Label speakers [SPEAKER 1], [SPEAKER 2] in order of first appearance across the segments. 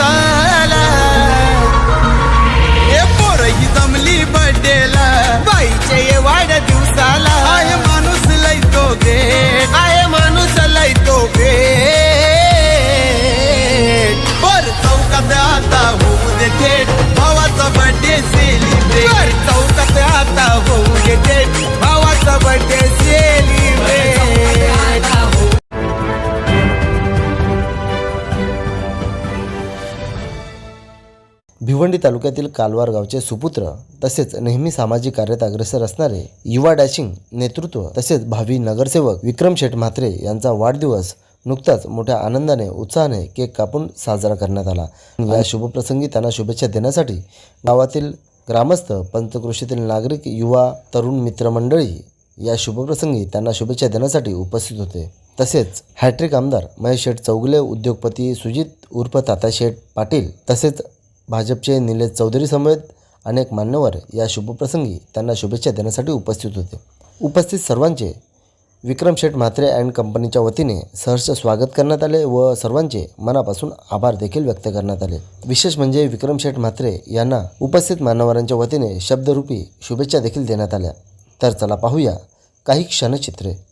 [SPEAKER 1] वाढदिवसाला
[SPEAKER 2] भिवंडी तालुक्यातील कालवार गावचे सुपुत्र तसेच नेहमी सामाजिक कार्यात अग्रेसर असणारे युवा डॅशिंग नेतृत्व तसेच भावी नगरसेवक विक्रम शेठ म्हात्रे यांचा वाढदिवस नुकताच मोठ्या आनंदाने उत्साहाने केक कापून साजरा करण्यात आला. या शुभप्रसंगी त्यांना शुभेच्छा देण्यासाठी गावातील ग्रामस्थ पंचकृषीतील नागरिक युवा तरुण मित्रमंडळी या शुभप्रसंगी त्यांना शुभेच्छा देण्यासाठी उपस्थित होते. तसेच हॅट्रिक आमदार महेश शेठ चौगले उद्योगपती सुजित उर्फ ताता शेठ पाटील तसेच भाजपचे निलेश चौधरी समेत अनेक मान्यवर या शुभप्रसंगी त्यांना शुभेच्छा देण्यासाठी उपस्थित होते. उपस्थित सर्वांचे विक्रम शेठ म्हात्रे अँड कंपनीच्या वतीने सहर्ष स्वागत करण्यात आले व सर्वांचे मनापासून आभार देखील व्यक्त करण्यात आले. विशेष म्हणजे विक्रम शेठ म्हात्रे यांना उपस्थित मान्यवरांच्या वतीने शब्दरूपी शुभेच्छा देखील देण्यात आल्या. तर चला पाहूया काही क्षणचित्रे.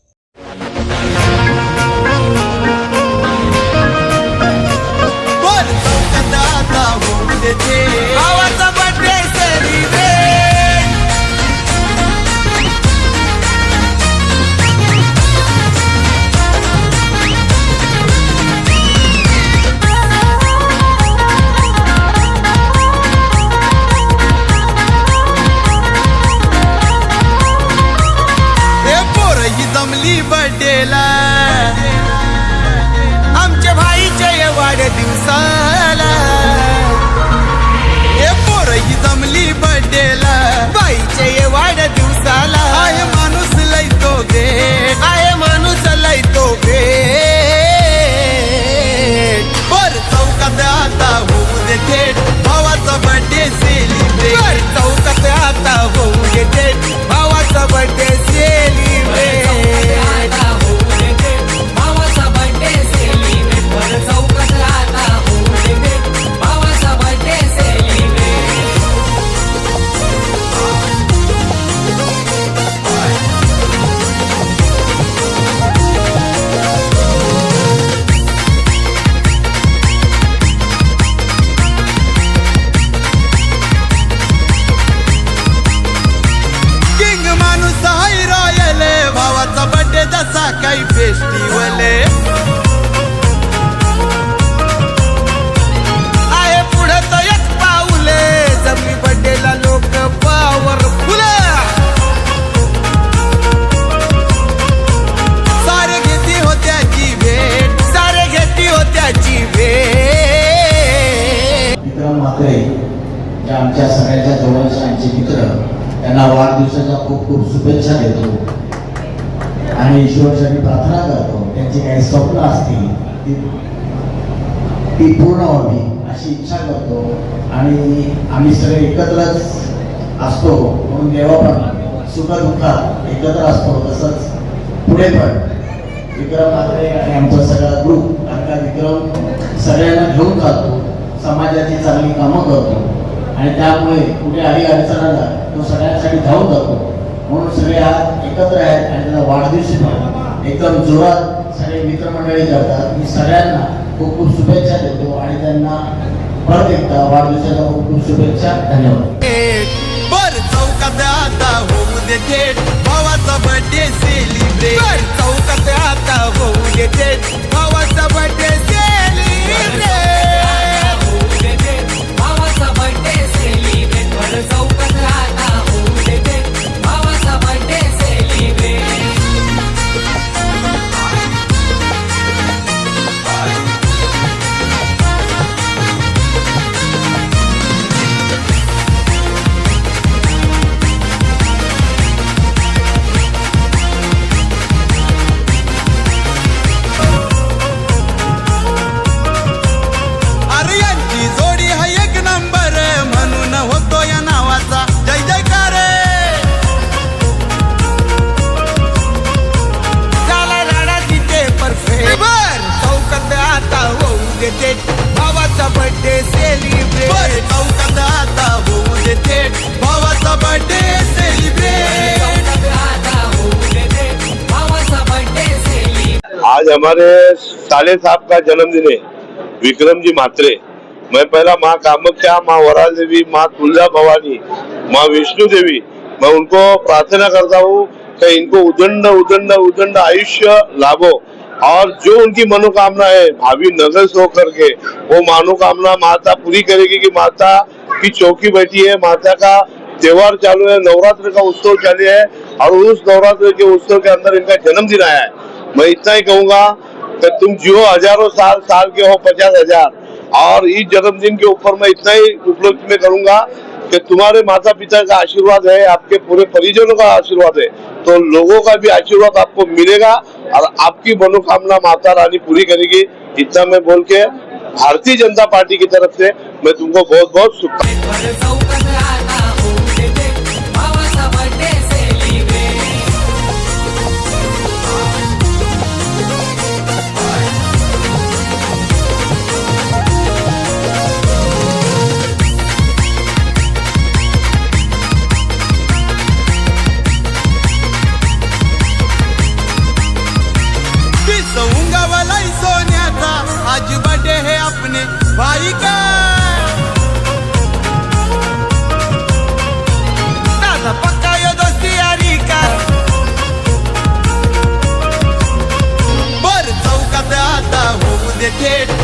[SPEAKER 1] आहे पुढे तयच पाऊले. पाऊल लोक पावर सारे घेती होत्याची भेट सारे घेती होत्याची भेट.
[SPEAKER 3] विक्रम म्हात्रे आमच्या सगळ्यांच्या जवळचे आमचे मित्र त्यांना वाढदिवसाच्या खूप खूप शुभेच्छा देतो. आणि ईश्वरचरणी प्रार्थना करतो. त्यांची काही स्वप्न असतील ती पूर्ण व्हावी अशी इच्छा करतो. आणि आम्ही सगळे एकत्रच असतो म्हणून देवा पण सुखदुःखात एकत्र असतो. तसंच पुढे पण विक्रम आत्रे आणि आमचा सगळा ग्रुप कारण का विक्रम सगळ्यांना घेऊन जातो. समाजाची चांगली कामं करतो. आणि त्यामुळे कुठे अडी अडचण आला तो सगळ्यांसाठी धावून जातो. म्हणून सगळे आज एकत्र आहेत आणि त्याचा वाढदिवशी पण एकदम जोरात सगळे मित्रमंडळी करतात मी सगळ्यांना खूप खूप शुभेच्छा देतो आणि त्यांना परत एकदा वाढदिवसाला खूप खूप शुभेच्छा. धन्यवाद.
[SPEAKER 1] भावाचा बर्थडे सेलिब्रेट चौकात आता होऊ दे थेट भावाचा बर्थडे सेलिब्रेट
[SPEAKER 4] आज हमारे साले साहब का जन्मदिन है। विक्रम जी मात्रे। मैं पहला माँ कामख्या माँ वरा देवी माँ तुलजा भवानी माँ विष्णु देवी मैं उनको प्रार्थना करता हूँ कि इनको उदंड उदंड उदंड आयुष्य लाभो। और जो उनकी मनोकामना है भावी नगर से होकर के वो मनोकामना माता पूरी करेगी कि माता की चौकी बैठी है माता का त्योहार चालू है नवरात्र का उत्सव चालू है और उस नवरात्र के उत्सव के अंदर इनका जन्मदिन आया है। मैं इतना ही कहूंगा कि तुम जियो हजारों साल साल के हो पचास हजार और इस जन्मदिन के ऊपर मैं इतना ही उपलब्ध में करूंगा कि तुम्हारे माता पिता का आशीर्वाद है आपके पूरे परिजनों का आशीर्वाद है तो लोगों का भी आशीर्वाद आपको मिलेगा और आपकी मनोकामना माता रानी पूरी करेगी। इतना मैं बोल के भारतीय जनता पार्टी की तरफ से मैं तुमको बहुत बहुत शुभकामना
[SPEAKER 1] दिसऊंगा वाला सोन्याचा आज बर्थडे है अपने भाई का। दादा पक्का यो दोस्ती यारी का। बर चौकात आता होऊ दे थेट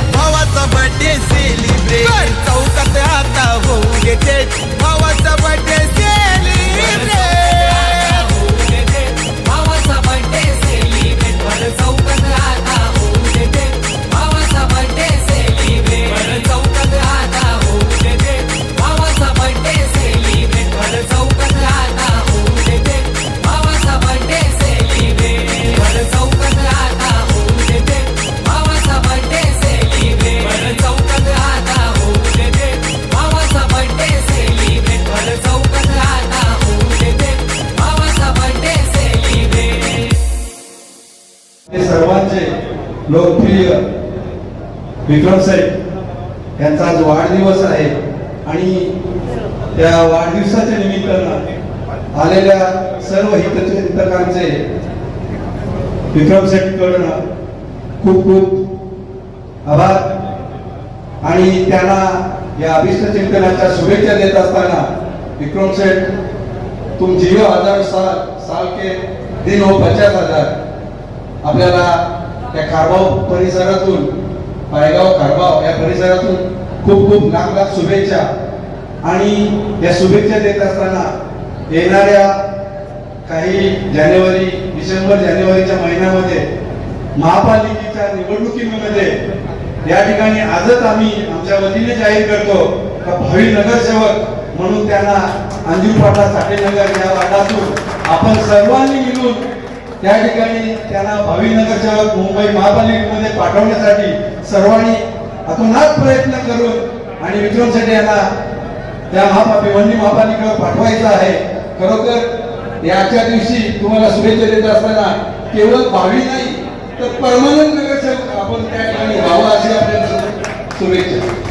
[SPEAKER 5] प्रिय विक्रम साहेब यांचा आज वाढदिवस आहे आणि त्या वाढदिवसाच्या निमित्तानं आलेल्या सर्व हितचिंतकांचे विक्रम कडनं खूप खूप आभार. आणि त्यांना या अभिष्ट चिंतनाच्या शुभेच्छा देत असताना विक्रम सेठ तुम जिओ हजार साल साल के दिन हो पचास हजार. आपल्याला त्या खारबाव परिसरातून पायगाव खारबाव या परिसरातून खूप खूप लाख लाख शुभेच्छा. आणि या शुभेच्छा देत असताना येणाऱ्या काही जानेवारी डिसेंबर जानेवारीच्या महिन्यामध्ये महापालिकेच्या निवडणुकीमध्ये या ठिकाणी आजच आम्ही आमच्या वतीने जाहीर करतो का भावी नगरसेवक म्हणून त्यांना अंजूरपाटा साठेनगर या वाटातून आपण सर्वांनी मिळून त्या ठिकाणी त्याला भावीनगरच्या मुंबई महापालिकेमध्ये पाठवण्यासाठी सर्वांनी अतोनात प्रयत्न करून आणि विक्रम शेट्टी यांना त्या महापालिका महापालिकेवर पाठवायचं आहे. खरोखर याच्या दिवशी तुम्हाला शुभेच्छा देत असताना केवळ भावी नाही तर परमानंद नगरच्या आपण त्या ठिकाणी व्हावं अशी आपल्याला शुभेच्छा